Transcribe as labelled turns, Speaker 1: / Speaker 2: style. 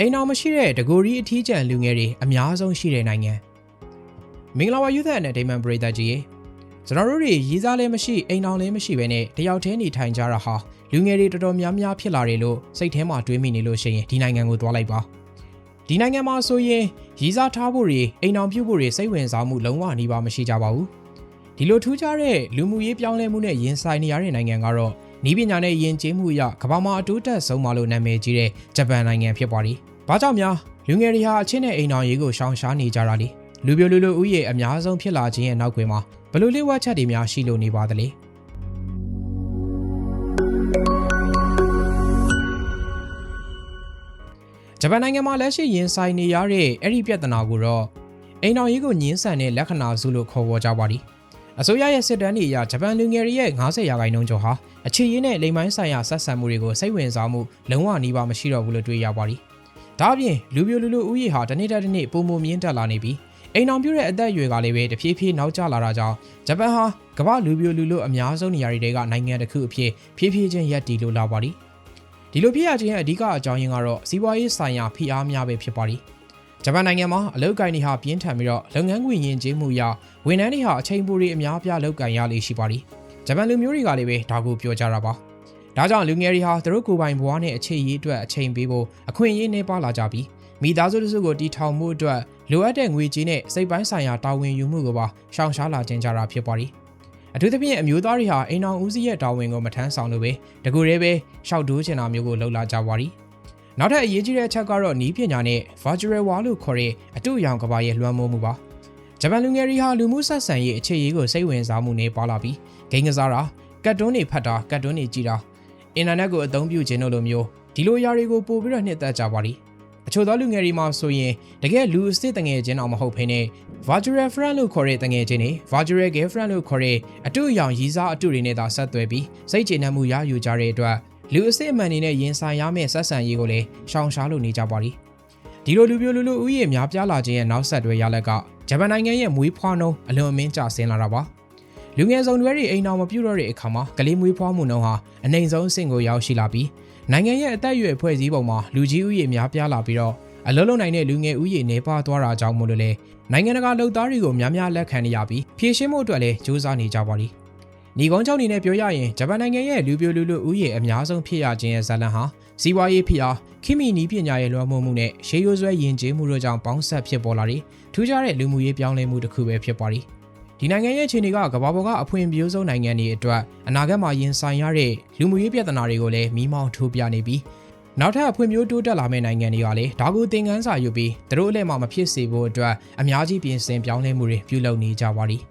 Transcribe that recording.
Speaker 1: အိမ်အောင်မရှိတဲ့တကိုရီအထီးကျန်လူငယ်တွေအများဆုံးရှိတဲ့နိုင်ငံမင်္ဂလာပါ Youth and Entertainment ပရိသတ်ကြီးရေကျွန်တော်တို့တွေရည်စားလည်းမရှိအိမ်အောင်လည်းမရှိဘဲနဲ့တယောက်တည်းနေထိုင်ကြတာဟာလူငယ်တွေတော်တော်များများဖြစ်လာတယ်လို့စိတ်ထဲမှာတွေးမိနေလို့ရှိရင်ဒီနိုင်ငံကိုသွားလိုက်ပါဒီနိုင်ငံမှာဆိုရင်ရည်စားထားဖို့တွေအိမ်အောင်ပြုတ်ဖို့တွေစိတ်ဝင်စားမှုလုံးဝနှီးပါမရှိကြပါဘူးဒီလိုထူးခြားတဲ့လူမှုရေးပြောင်းလဲမှုနဲ့ရင်ဆိုင်နေရတဲ့နိုင်ငံကတော့ နီးပညာနဲ့ယဉ်ကျေးမှုအရကမ္ဘာမှာအတိုးတက်ဆုံးမလို့နာမည်ကြီးတဲ့ဂျပန်နိုင်ငံဖြစ်ပါတယ်။ဘာကြောင့်များလူငယ်တွေဟာအချင်းနဲ့အိမ်တော်ရေးကိုရှောင်ရှားနေကြတာလဲ။လူပြိုလူလူဥယေအများဆုံးဖြစ်လာခြင်းရဲ့နောက်ကွယ်မှာဘယ်လိုလေးဝက်ချက်တွေများရှိလို့နေပါသလဲ။ဂျပန်နိုင်ငံမှာလက်ရှိရင်ဆိုင်နေရတဲ့အဲ့ဒီပြဿနာကိုတော့အိမ်တော်ရေးကိုညှင်းဆန်တဲ့လက္ခဏာစုလို့ခေါ်ဝေါ်ကြပါသည်။ အစိုးရရဲ့စစ်တမ်းတွေအရဂျပန်လူငယ်တွေရဲ့90ရာခိုင်နှုန်းကျော်ဟာအခြေရင်းနဲ့လိမ်ပိုင်းဆိုင်ရာဆက်ဆံမှုတွေကိုစိတ်ဝင်စားမှုလုံးဝနှီးပါမရှိတော့ဘူးလို့တွေ့ရပါသည်။ဒါအပြင်လူပြိုလူလူဥယျာဟာတစ်နေ့တစ်နေ့ပုံမမြင့်တက်လာနေပြီးအိမ်အောင်ပြုတဲ့အသက်အရွယ်ကလည်းပဲတဖြည်းဖြည်းနောက်ကျလာတာကြောင့်ဂျပန်ဟာကမ္ဘာလူပြိုလူလူအများဆုံးနေရာတွေကနိုင်ငံတစ်ခုအဖြစ်ဖြည်းဖြည်းချင်းရပ်တည်လို့လာပါသည်။ဒီလိုဖြစ်ရခြင်းရဲ့အဓိကအကြောင်းရင်းကတော့စီးပွားရေးဆိုင်ရာဖိအားများပဲဖြစ်ပါသည်။ ဂျပန်နိုင်ငံမှာအလုပ်ကိုင်တွေဟာပြင်းထန်ပြီးတော့လုပ်ငန်းခွင်ယဉ်ကျေးမှုအရဝန်ထမ်းတွေဟာအချိန်ပိုတွေအများပြားလုပ်ကိုင်ရလေရှိပါသည်။ဂျပန်လူမျိုးတွေကလည်းပဲဒါကိုပြောကြတာပါ။ဒါကြောင့်လူငယ်တွေဟာသူတို့ကိုယ်ပိုင်ဘဝနဲ့အခြေအရေးအတွက်အချိန်ပေးဖို့အခွင့်အရေးနှဲပါလာကြပြီးမိသားစုတစုကိုတည်ထောင်မှုအတွက်လိုအပ်တဲ့ငွေကြေးနဲ့စိတ်ပိုင်းဆိုင်ရာတာဝန်ယူမှုကိုပါရှောင်ရှားလာခြင်းကြတာဖြစ်ပါသည်။အထူးသဖြင့်အမျိုးသားတွေဟာအိမ်အောင်ဦးစီးရဲ့တာဝန်ကိုမထမ်းဆောင်လို့ပဲတကူတည်းပဲရှောက်ဒိုးချင်တာမျိုးကိုလှုပ်လာကြပါသည်။ နောက်ထပ်အရေးကြီးတဲ့အချက်ကတော့နီးပညာနဲ့ virtual world လို့ခေါ်တဲ့အတူအယောင်ကဘာရဲ့လွှမ်းမိုးမှုပါ။ဂျပန်လူငယ်တွေဟာလူမှုဆက်ဆံရေးအခြေရေးကိုစိတ်ဝင်စားမှုနဲ့ပါလာပြီးဂိမ်းကစားတာကတ်တွန်းတွေဖတ်တာကတ်တွန်းတွေကြည့်တာအင်တာနက်ကိုအသုံးပြုခြင်းတို့လိုမျိုးဒီလိုຢာတွေကိုပို့ပြီးတော့နှစ်သက်ကြပါသည်အချို့သောလူငယ်တွေမှာဆိုရင်တကယ်လူအစ်စ်တငယ်ချင်းအောင်မဟုတ်ဖိနေ virtual friend လို့ခေါ်တဲ့တငယ်ချင်းတွေ virtual girlfriend လို့ခေါ်တဲ့အတူအယောင်ရည်စားအတူတွေနဲ့သာဆက်သွယ်ပြီးစိတ်ကျေနပ်မှုရယူကြတဲ့အတွက် လူအစ်စ်အမှန်တွေနဲ့ရင်ဆိုင်ရမယ့်ဆက်ဆံရေးကိုလည်းရှောင်ရှားလို့နေကြပါသည်ဒီလိုလူပြိုလူလူဥယျာဉ်များပြားလာခြင်းရဲ့နောက်ဆက်တွဲရလက်ကဂျပန်နိုင်ငံရဲ့မွေးဖွားနှုန်းအလွန်အမင်းကျဆင်းလာတာပါလူငယ်စုံတွေအိမ်တော်မပြုတ်တော့တဲ့အခါမှာကလေးမွေးဖွားမှုနှုန်းဟာအနိုင်ဆုံးအဆင့်ကိုရောက်ရှိလာပြီးနိုင်ငံရဲ့အသက်အရွယ်ဖွဲ့စည်းပုံမှာလူကြီးဥယျာဉ်များပြားလာပြီးတော့အလုံးလုံးနိုင်တဲ့လူငယ်ဥယျာဉ်နေပါသွားတာကြောင့်မို့လို့လေနိုင်ငံတကာလှုပ်သားတွေကိုများများလက်ခံနေရပြီးဖြည့်ရှင်းမှုအတွက်လည်းစူးစမ်းနေကြပါလိမ့် ညီကုန်းချောင်းနေနဲ့ပြောရရင်ဂျပန်နိုင်ငံရဲ့လူပြိုလူလူဥယျာဉ်အများဆုံးဖြစ်ရခြင်းရဲ့ဇာတ်လမ်းဟာစီးပွားရေးဖြစ်အားခိမီနီးပညာရဲ့လွှမ်းမိုးမှုနဲ့ရှေးရိုးဆွဲယဉ်ကျေးမှုတို့ကြောင့်ပေါင်းဆက်ဖြစ်ပေါ်လာတဲ့ထူးခြားတဲ့လူမှုရေးပြောင်းလဲမှုတစ်ခုပဲဖြစ်ပါလိမ့်ဒီနိုင်ငံရဲ့အခြေအနေကကမ္ဘာပေါ်ကအဖွံ့ဖြိုးဆုံးနိုင်ငံတွေအတွက်အနာဂတ်မှာရင်ဆိုင်ရတဲ့လူမှုရေးပြဿနာတွေကိုလည်းမိမောင်းထိုးပြနေပြီးနောက်ထပ်အဖွံ့ဖြိုးတိုးတက်လာမယ့်နိုင်ငံတွေကလည်းဒါကိုသင်ခန်းစာယူပြီးသူတို့အလဲမှာမဖြစ်စေဖို့အတွက်အများကြီးပြင်ဆင်ပြောင်းလဲမှုတွေပြုလုပ်နေကြပါသည်